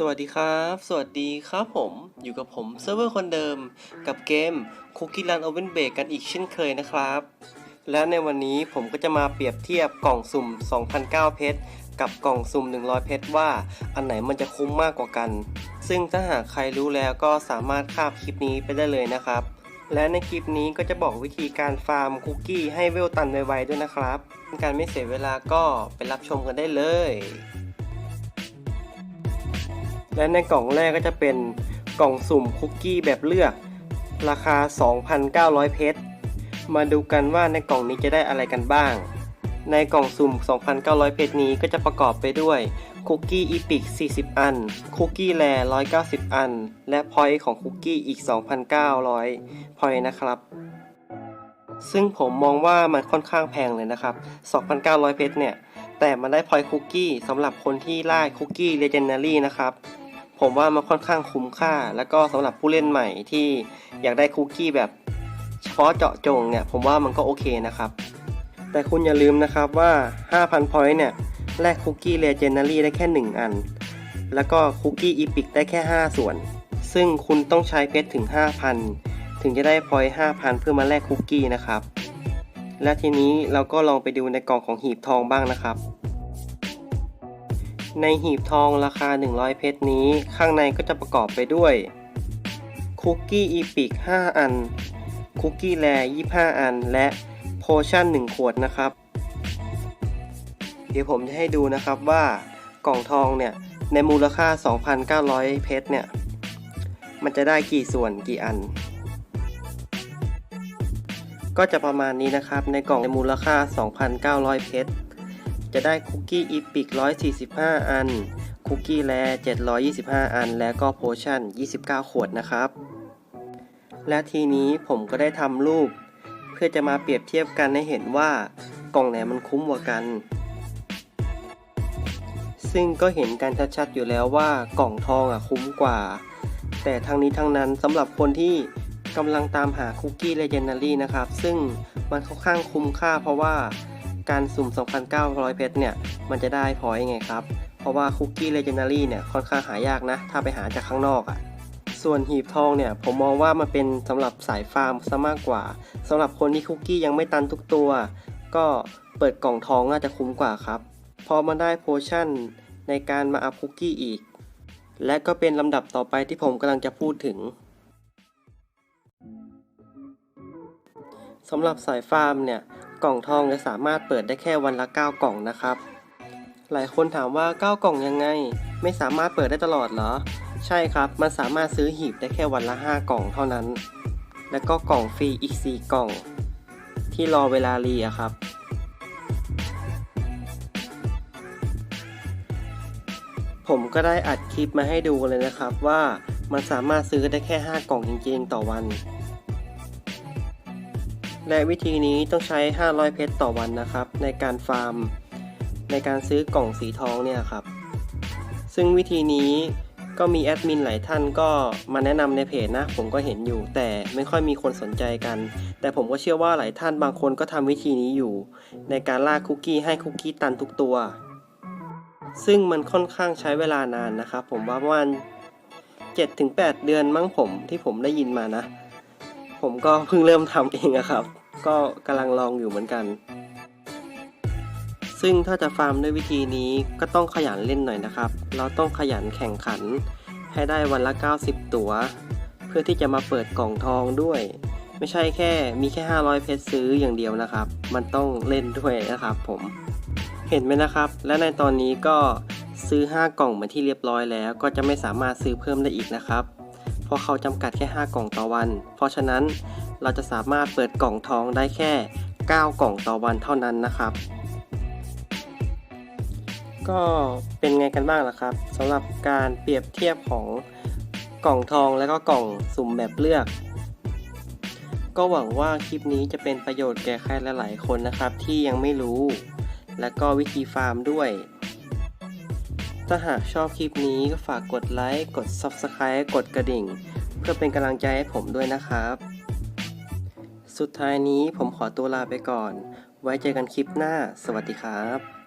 สวัสดีครับ สวัสดีครับผม อยู่กับผมเซิร์ฟเวอร์คนเดิม กับเกม Cookie Run Open Bake กันอีกเช่นเคยนะครับ และในวันนี้ผมก็จะมาเปรียบเทียบกล่องสุ่ม 2,009 เพชร กับกล่องสุ่ม 100 เพชรว่าอันไหนมันจะคุ้มมากกว่ากัน ซึ่งถ้าหากใครรู้แล้วก็สามารถข้ามคลิปนี้ไปได้เลยนะครับ และในคลิปนี้ก็จะบอกวิธีการฟาร์มคุกกี้ให้เวลตันไวๆด้วยนะครับ การไม่เสียเวลาก็ไปรับชมกันได้เลย และในกล่องแรกก็จะเป็นกล่องสุ่มคุกกี้แบบเลือก ราคา 2,900 เพชร มาดูกันว่าในกล่องนี้จะได้อะไรกันบ้าง ในกล่องสุ่ม 2,900 เพชรนี้ก็จะประกอบไปด้วยคุกกี้อีพิก 40 อัน คุกกี้แร190 อัน และพอยต์ของคุกกี้อีก 2,900 พอยต์นะครับ ซึ่งผมมองว่ามันค่อนข้างแพงเลยนะครับ 2,900 เพชรเนี่ย แต่มันได้พอยต์คุกกี้สำหรับคนที่ล่าคุกกี้เลเจนดารี่นะครับ ผมว่ามันค่อนข้างคุ้มค่า แล้วก็สำหรับผู้เล่นใหม่ที่อยากได้คุกกี้แบบเฉพาะเจาะจงเนี่ยผมว่ามันก็โอเคนะครับ แต่คุณอย่าลืมนะครับว่า 5,000พอยต์เนี่ยแลกคุกกี้เลเจนดารี่ได้แค่ 1 อัน แล้วก็คุกกี้อีพิกได้แค่ 5 ส่วน ซึ่งคุณต้องใช้เพชรถึง 5,000 ถึงจะได้พอยต์5,000 เพื่อมาแลกคุกกี้นะครับ และทีนี้เราก็ลองไปดูในกล่องของหีบทองบ้างนะครับ ในหีบทองราคา 100 เพชรนี้ ข้างในก็จะประกอบไปด้วย คุกกี้อีพิก 5 อัน คุกกี้แร25 อัน และโพชั่น 1 ขวดนะครับ เดี๋ยวผมจะให้ดูนะครับว่ากล่องทองเนี่ย ในมูลค่า 2,900 เพชรเนี่ย มันจะได้กี่ส่วนกี่อัน ก็จะประมาณนี้นะครับในกล่องในมูลค่า 2,900 เพชร จะได้คุกกี้อีพิก145 อัน คุกกี้แร่725 อัน และก็โพชั่น 29 ขวดนะครับ และทีนี้ผมก็ได้ทำรูป เพื่อจะมาเปรียบเทียบกันให้เห็นว่ากล่องไหนมันคุ้มกว่ากัน ซึ่งก็เห็นกันชัดๆอยู่แล้วว่ากล่องทองอะคุ้มกว่า แต่ทั้งนี้ทั้งนั้นสำหรับคนที่กำลังตามหาคุกกี้เลเจนดารี่นะครับ ซึ่งมันค่อนข้างคุ้มค่าเพราะว่า การสุ่ม 2,900 เพชรเนี่ย มันจะได้พอยไงครับ เพราะว่าคุกกี้เลเจนดารี่เนี่ยค่อนข้างหายากนะ ถ้าไปหาจากข้างนอกอะ่ะ ส่วนหีบทองเนี่ย ผมมองว่ามันเป็นสำหรับสายฟาร์มซะมากกว่าสำหรับคนที่คุกกี้ยังไม่ตันทุกตัว ก็เปิดกล่องทองน่าจะคุ้มกว่าครับพราะมันได้โพชั่นในการมาอัพคุกกี้อีก และก็เป็นลำดับต่อไปที่ผมกำลังจะพูดถึงสำหรับสายฟาร์มเนี่ย กล่องทองจะสามารถเปิดได้แค่วันละ 9 กล่องนะครับ หลายคนถามว่า 9 กล่องยังไง ไม่สามารถเปิดได้ตลอดเหรอ ใช่ครับ มันสามารถซื้อหีบได้แค่วันละ 5 กล่องเท่านั้น แล้วก็กล่องฟรีอีก 4 กล่อง ที่รอเวลารีอะครับผมก็ได้อัดคลิปมาให้ดูเลยนะครับว่ามันสามารถซื้อได้แค่ 5 กล่องจริงๆ ต่อวัน และวิธีนี้ต้องใช้ 500 เพชรต่อวันนะครับ ในการฟาร์ม ในการซื้อกล่องสีทองเนี่ยครับ ซึ่งวิธีนี้ก็มีแอดมินหลายท่านก็มาแนะนำในเพจนะ ผมก็เห็นอยู่ แต่ไม่ค่อยมีคนสนใจกัน แต่ผมก็เชื่อว่าหลายท่านบางคนก็ทำวิธีนี้อยู่ ในการล่าคุกกี้ให้คุกกี้ตันทุกตัว ซึ่งมันค่อนข้างใช้เวลานานนะครับ ผมว่าประมาณ7-8 เดือนมั้งผมที่ผมได้ยินมานะ ผมก็เพิ่งเริ่มทำเองอะครับ ก็กำลังลองอยู่เหมือนกัน ซึ่งถ้าจะฟาร์มด้วยวิธีนี้ก็ต้องขยันเล่นหน่อยนะครับ เราต้องขยันแข่งขัน ให้ได้วันละ 90 ตัวเพื่อที่จะมาเปิดกล่องทองด้วย ไม่ใช่แค่มีแค่ 500 เพชรซื้ออย่างเดียวนะครับ มันต้องเล่นด้วยนะครับผมเห็นไหมนะครับ และในตอนนี้ก็ซื้อ 5 กล่องมาที่เรียบร้อยแล้ว ก็จะไม่สามารถซื้อเพิ่มได้อีกนะครับ เพราะเขาจำกัดแค่ 5 กล่องต่อวัน เพราะฉะนั้นเราจะสามารถเปิดกล่องทองได้แค่ 9 กล่องต่อวันเท่านั้นนะครับ ก็เป็นไงกันบ้างล่ะครับสำหรับการเปรียบเทียบของกล่องทองและก็กล่องสุ่มแบบเลือก ก็หวังว่าคลิปนี้จะเป็นประโยชน์แก่ใครหลายๆคนนะครับที่ยังไม่รู้ และก็วิธีฟาร์มด้วย ถ้าหากชอบคลิปนี้ก็ฝากกดไลค์ กด Subscribe กดกระดิ่ง เพื่อเป็นกำลังใจให้ผมด้วยนะครับ สุดท้ายนี้ผมขอตัวลาไปก่อน ไว้เจอกันคลิปหน้า สวัสดีครับ